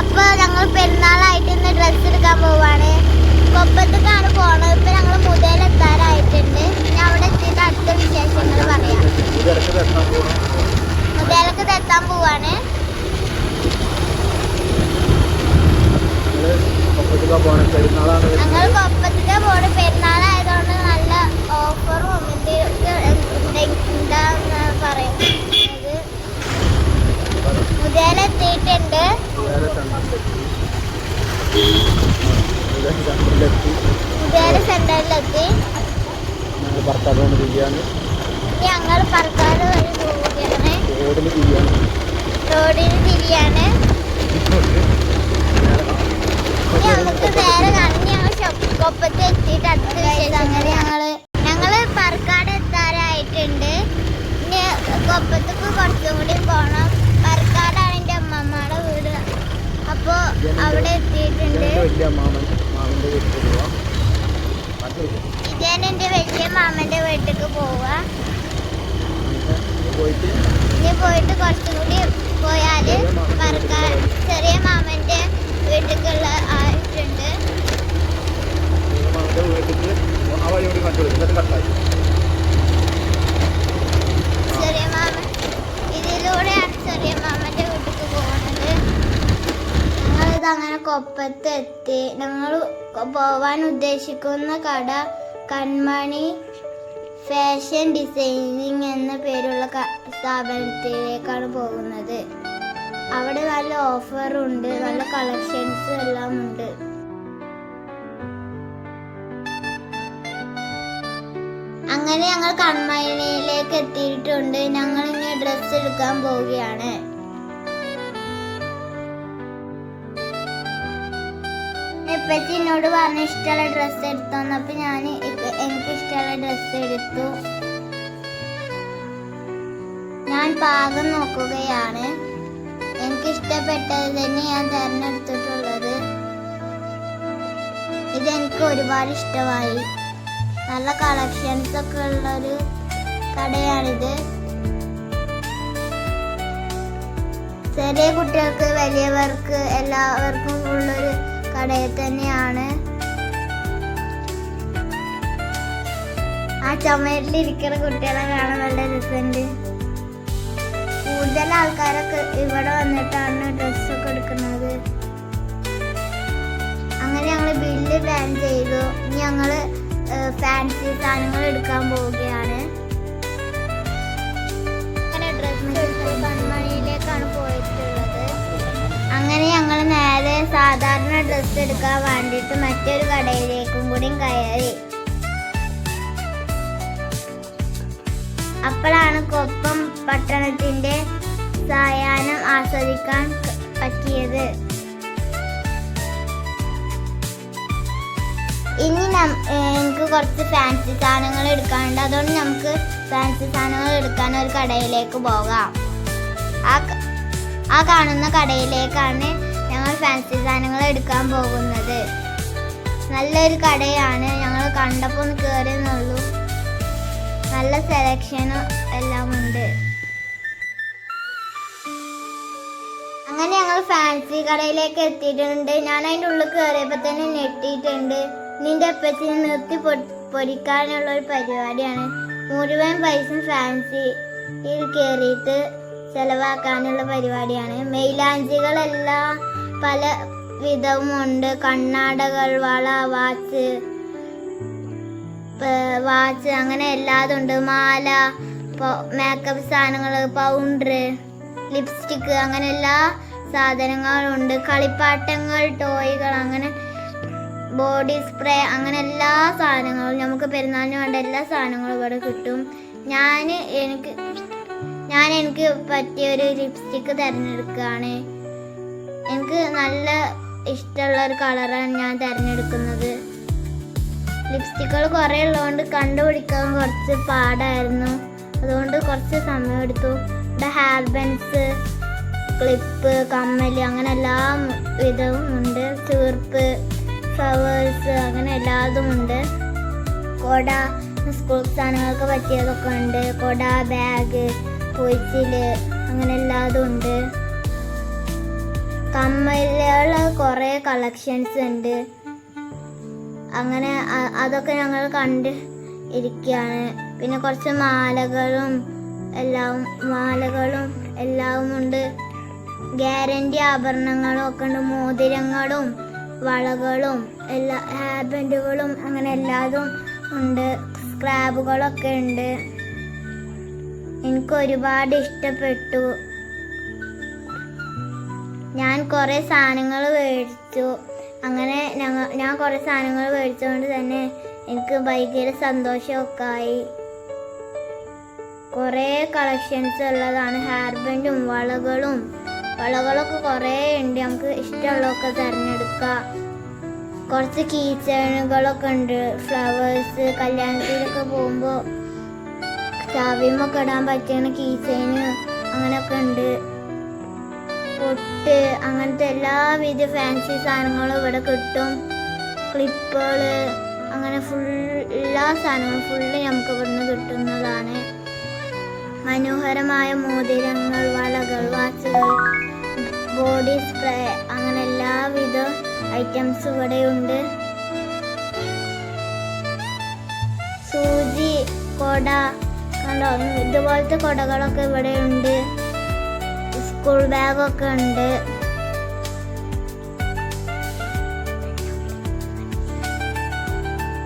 അപ്പൊ ഞങ്ങൾ പെരുന്നാളായിട്ട് ഇന്ന് ഡ്രസ്സ് എടുക്കാൻ പോവാണ്. കൊപ്പത്തേക്കാണ് പോണത്. ഇപ്പൊ ഞങ്ങൾ മുതലെത്താറായിട്ടുണ്ട് ഇനി അവിടെ എത്തിയിട്ട് അടുത്ത വിശേഷങ്ങൾ പറയാം. മുതലക്ക് എത്താൻ പോവാണ് ഒപ്പത്തിക്കാൻ പോകണം പെരുന്നാളാണ് ഞങ്ങൾ വരുന്നത് കൊപ്പത്തേക്ക് പോണ് പെരുന്നാളായതുകൊണ്ട് നല്ല ഓഫറും എന്താന്ന് പറയുന്നത് മുതലെത്തിയിട്ടുണ്ട് വേറെ സെന്ററിലെത്തി? ഞങ്ങൾ തിരിയാണ് ഇനി ഞങ്ങൾ പറക്കാട് വഴി പോവുകയാണ് റോഡിൽ തിരിയാണ് റോഡിന് തിരിയാണ് ഇനി നമുക്ക് വേറെ കാണും ഞങ്ങൾ കൊപ്പത്ത് എത്തിയിട്ട് അടുത്ത അങ്ങനെ ഞങ്ങൾ ഞങ്ങൾ പറക്കാട് എത്താറായിട്ടുണ്ട്. കൊപ്പത്തേക്ക് കുറച്ചും കൂടി പോണം പറക്കാടാണ് എന്റെ അമ്മമ്മയുടെ വീട് അപ്പോ അവിടെ എത്തിയിട്ടുണ്ട് എന്റെ വലിയ മാമൻ മാമന്റെ വീട്ടിൽ പോവാം. അത് എന്റെ വലിയ മാമന്റെ വീട്ടിലേക്ക് പോവാ. പോയിട്ട് പോയിട്ട് കുറച്ചും കൂടി പോയാൽ പറക്കാൻ ചെറിയ മാമന്റെ വീട്ടിലേക്കുള്ള ആയിട്ടുണ്ട് വലിയ മാമന്റെ വീട്ടിൽ ആ വഴി കൂടി കണ്ടു എന്നിട്ട് കട്ടായി ചെറിയ മാമൻ ഇതിലൂടെയാണ് ചെറിയ മാമന്റെ വീട്ടിലേക്ക് പോകുന്നത് ഞങ്ങളിത് അങ്ങനെ കൊപ്പത്ത് എത്തി ഞങ്ങൾ പോവാൻ ഉദ്ദേശിക്കുന്ന കട കൺമണി ഫാഷൻ ഡിസൈനിങ് എന്ന പേരുള്ള സ്ഥാപനത്തിലേക്കാണ് പോകുന്നത്. അവിടെ നല്ല ഓഫറുണ്ട് നല്ല കളക്ഷൻസ് എല്ലാം ഉണ്ട്. അങ്ങനെ ഞങ്ങൾ കൺമണിയിലേക്ക് എത്തിയിട്ടുണ്ട്. ഞങ്ങൾ ഇനി ഡ്രസ്സ് എടുക്കാൻ പോവുകയാണ്. എപ്പറ്റി എന്നോട് പറഞ്ഞ ഇഷ്ടമുള്ള ഡ്രസ്സ് എടുത്തോന്ന്. അപ്പൊ ഞാൻ എനിക്ക് ഇഷ്ടമുള്ള ഡ്രസ്സ് എടുത്തു. ഞാൻ പാകം നോക്കുകയാണ്. എനിക്ക് ഇഷ്ടപ്പെട്ടത് തന്നെ ഞാൻ തിരഞ്ഞെടുത്തിട്ടുള്ളത് ഇതെനിക്ക് ഒരുപാട് ഇഷ്ടമായി. നല്ല കളക്ഷൻസ് ഒക്കെ ഉള്ളൊരു കടയാണിത്. ചെറിയ കുട്ടികൾക്ക് വലിയവർക്ക് എല്ലാവർക്കും കടയിൽ തന്നെയാണ്. ആ ചുമരിലിരിക്കുന്ന കുട്ടികളെ കാണാൻ നല്ല രസമുണ്ട്. കൂടുതൽ ആൾക്കാരൊക്കെ ഇവിടെ വന്നിട്ടാണ് ഡ്രസ്സൊക്കെ എടുക്കുന്നത്. അങ്ങനെ ഞങ്ങൾ ബില്ല് പ്ലാൻ ചെയ്തു. ഞങ്ങൾ ഫാൻസി സാധനങ്ങൾ എടുക്കാൻ പോവുകയാണ്. ഡ്രസ്സ് എടുക്കാൻ വേണ്ടിയിട്ട് മറ്റൊരു കടയിലേക്കും കൂടി കയറി. അപ്പോഴാണ് കൊപ്പം പട്ടണത്തിന്റെ സായാഹ്നം ആസ്വദിക്കാൻ പറ്റിയത്. ഇനി നമുക്ക് കുറച്ച് ഫാൻസി സാധനങ്ങൾ എടുക്കാനുണ്ട്. അതുകൊണ്ട് നമുക്ക് ഫാൻസി സാധനങ്ങൾ എടുക്കാൻ ഒരു കടയിലേക്ക് പോകാം. ആ ആ കാണുന്ന കടയിലേക്കാണ് ഞങ്ങൾ ഫാൻസി സാധനങ്ങൾ എടുക്കാൻ പോകുന്നത്. നല്ലൊരു കടയാണ്. ഞങ്ങൾ കണ്ടപ്പോൾ ഒന്ന് കയറിയെന്നുള്ളൂ നല്ല സെലക്ഷനും എല്ലാം ഉണ്ട് അങ്ങനെ ഞങ്ങൾ ഫാൻസി കടയിലേക്ക് എത്തിയിട്ടുണ്ട്. ഞാൻ അതിന്റെ ഉള്ളിൽ കയറിയപ്പോൾ തന്നെ ഞെട്ടിയിട്ടുണ്ട്. നിന്റെ അപ്പച്ചിനെ നിർത്തി പൊരിക്കാനുള്ള ഒരു പരിപാടിയാണ്. മുഴുവൻ പൈസ ഫാൻസിയിൽ കയറിയിട്ട് ചിലവാക്കാനുള്ള പരിപാടിയാണ്. മെയിലാഞ്ചികളെല്ലാം പല വിധവുമുണ്ട് കണ്ണാടകൾ വള വാച്ച് വാച്ച് അങ്ങനെ എല്ലാതും ഉണ്ട്. മാല മേക്കപ്പ് സാധനങ്ങൾ പൗണ്ടർ ലിപ്സ്റ്റിക്ക് അങ്ങനെ എല്ലാ സാധനങ്ങളും ഉണ്ട്. കളിപ്പാട്ടങ്ങൾ ടോയ്കൾ അങ്ങനെ ബോഡി സ്പ്രേ അങ്ങനെ എല്ലാ സാധനങ്ങളും നമുക്ക് പെരുന്നാളിന് വേണ്ട എല്ലാ സാധനങ്ങളും ഇവിടെ കിട്ടും. ഞാൻ എനിക്ക് ഞാൻ എനിക്ക് പറ്റിയ ഒരു ലിപ്സ്റ്റിക്ക് തിരഞ്ഞെടുക്കുകയാണ്. എനിക്ക് നല്ല ഇഷ്ടമുള്ള ഒരു കളറാണ് ഞാൻ തിരഞ്ഞെടുക്കുന്നത്. ലിപ്സ്റ്റിക്കുകൾ കുറേ ഉള്ളതുകൊണ്ട് കണ്ടുപിടിക്കാൻ കുറച്ച് പാടായിരുന്നു. അതുകൊണ്ട് കുറച്ച് സമയം എടുത്തു. ഇവിടെ ഹെയർ ബെൻസ് ക്ലിപ്പ് കമ്മൽ അങ്ങനെ എല്ലാ വിധവും ഉണ്ട്. ചീർപ്പ് ഫ്ലവേഴ്സ് അങ്ങനെ എല്ലാതും ഉണ്ട്. കൊട സ്കൂൾ സാധനങ്ങൾക്ക് പറ്റിയതൊക്കെ ഉണ്ട്. കൊട ബാഗ് പൊയ്ച്ചിൽ അങ്ങനെ എല്ലാതും ഉണ്ട്. കമ്മലുകൾ കുറേ കളക്ഷൻസ് ഉണ്ട്. അങ്ങനെ അതൊക്കെ ഞങ്ങൾ കണ്ട് ഇരിക്കുകയാണ്. പിന്നെ കുറച്ച് മാലകളും എല്ലാം മാലകളും എല്ലാം ഉണ്ട്. ഗ്യാരണ്ടി ആഭരണങ്ങളും ഒക്കെ ഉണ്ട്. മോതിരങ്ങളും വളകളും എല്ലാ ഹെയർ ബാൻഡുകളും അങ്ങനെ എല്ലാതും ഉണ്ട്. സ്ക്രാബുകളൊക്കെ ഉണ്ട്. എനിക്ക് ഒരുപാട് ഇഷ്ടപ്പെട്ടു. ഞാൻ കുറേ സാധനങ്ങൾ മേടിച്ചു. അങ്ങനെ ഞങ്ങൾ ഞാൻ കുറേ സാധനങ്ങൾ മേടിച്ചുകൊണ്ട് തന്നെ എനിക്ക് ഭയങ്കര സന്തോഷമൊക്കെ ആയി കുറേ കളക്ഷൻസ് ഉള്ളതാണ് ഹെയർ ബാൻഡും വളകളും വളകളൊക്കെ കുറേ ഉണ്ട് നമുക്ക് ഇഷ്ടമുള്ളതൊക്കെ തിരഞ്ഞെടുക്കാം. കുറച്ച് കീച്ചേണുകളൊക്കെ ഉണ്ട് ഫ്ലവേഴ്സ് കല്യാണത്തിലൊക്കെ പോകുമ്പോൾ ചാവിമൊക്കെ ഇടാൻ പറ്റുന്ന കീച്ചേന് അങ്ങനെയൊക്കെ ഉണ്ട് പൊട്ട് അങ്ങനത്തെ എല്ലാവിധ ഫാൻസി സാധനങ്ങളും ഇവിടെ കിട്ടും. ക്ലിപ്പുകൾ അങ്ങനെ ഫുൾ എല്ലാ സാധനങ്ങളും ഫുള്ള് നമുക്ക് ഇവിടുന്ന് കിട്ടുന്നതാണ്. മനോഹരമായ മോതിരങ്ങൾ വളകൾ വാച്ചുകൾ ബോഡി സ്പ്രേ അങ്ങനെ എല്ലാവിധ ഐറ്റംസ് ഇവിടെയുണ്ട്. സൂചി കൊട കണ്ടോ? ഇതുപോലത്തെ കൊടകളൊക്കെ ഇവിടെ ഉണ്ട് സ്കൂൾ ബാഗൊക്കെ ഉണ്ട്.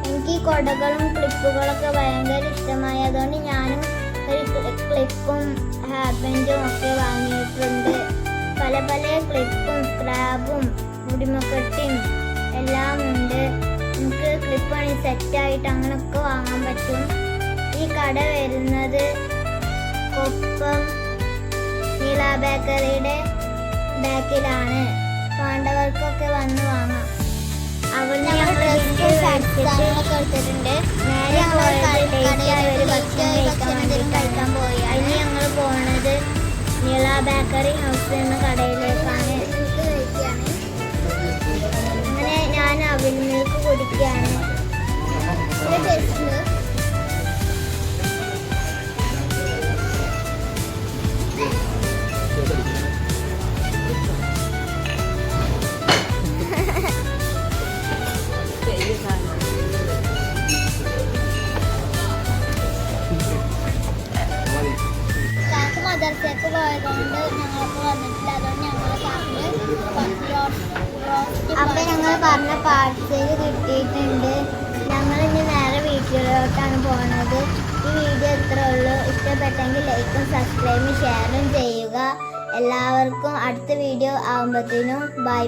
എനിക്ക് കൊടകളും ക്ലിപ്പുകളൊക്കെ ഭയങ്കര ഇഷ്ടമായി. അതുകൊണ്ട് ഞാനും ഒരു ക്ലിപ്പും ഹാബൻഡും ഒക്കെ വാങ്ങിയിട്ടുണ്ട്. പല പല ക്ലിപ്പും സ്ക്രാബും മുടിമക്കെട്ടിയും എല്ലാം ഉണ്ട്. നമുക്ക് ക്ലിപ്പാണെങ്കിൽ സെറ്റായിട്ട് അങ്ങനെയൊക്കെ വാങ്ങാൻ പറ്റും. ഈ കട വരുന്നത് കൊപ്പം നീല ബേക്കറിയുടെ ബാക്കിലാണ്. വേണ്ടവർക്കൊക്കെ വന്ന് വാങ്ങാം. നേരെ ടേസ്റ്റായ ഒരു ഭക്ഷണം കഴിക്കാൻ വേണ്ടി കഴിക്കാൻ പോയി അതിന് ഞങ്ങൾ പോണത് നീള ബേക്കറി ഹൗസ് എന്ന കടയിലേക്കാണ്. അങ്ങനെ ഞാൻ അവിൽ മിൽക്ക് കുടിക്കുകയാണ്. ഞങ്ങൾ പറഞ്ഞ പാർസൽ കിട്ടിയിട്ടുണ്ട്. ഞങ്ങൾ ഇനി നേരെ വീട്ടിലോട്ടാണ് പോണത്. ഈ വീഡിയോ എത്ര ഉള്ളൂ. ഇഷ്ടപ്പെട്ടെങ്കിൽ ലൈക്കും സബ്സ്ക്രൈബും ഷെയറും ചെയ്യുക. എല്ലാവർക്കും അടുത്ത വീഡിയോ ആകുമ്പോഴത്തേനും ബൈ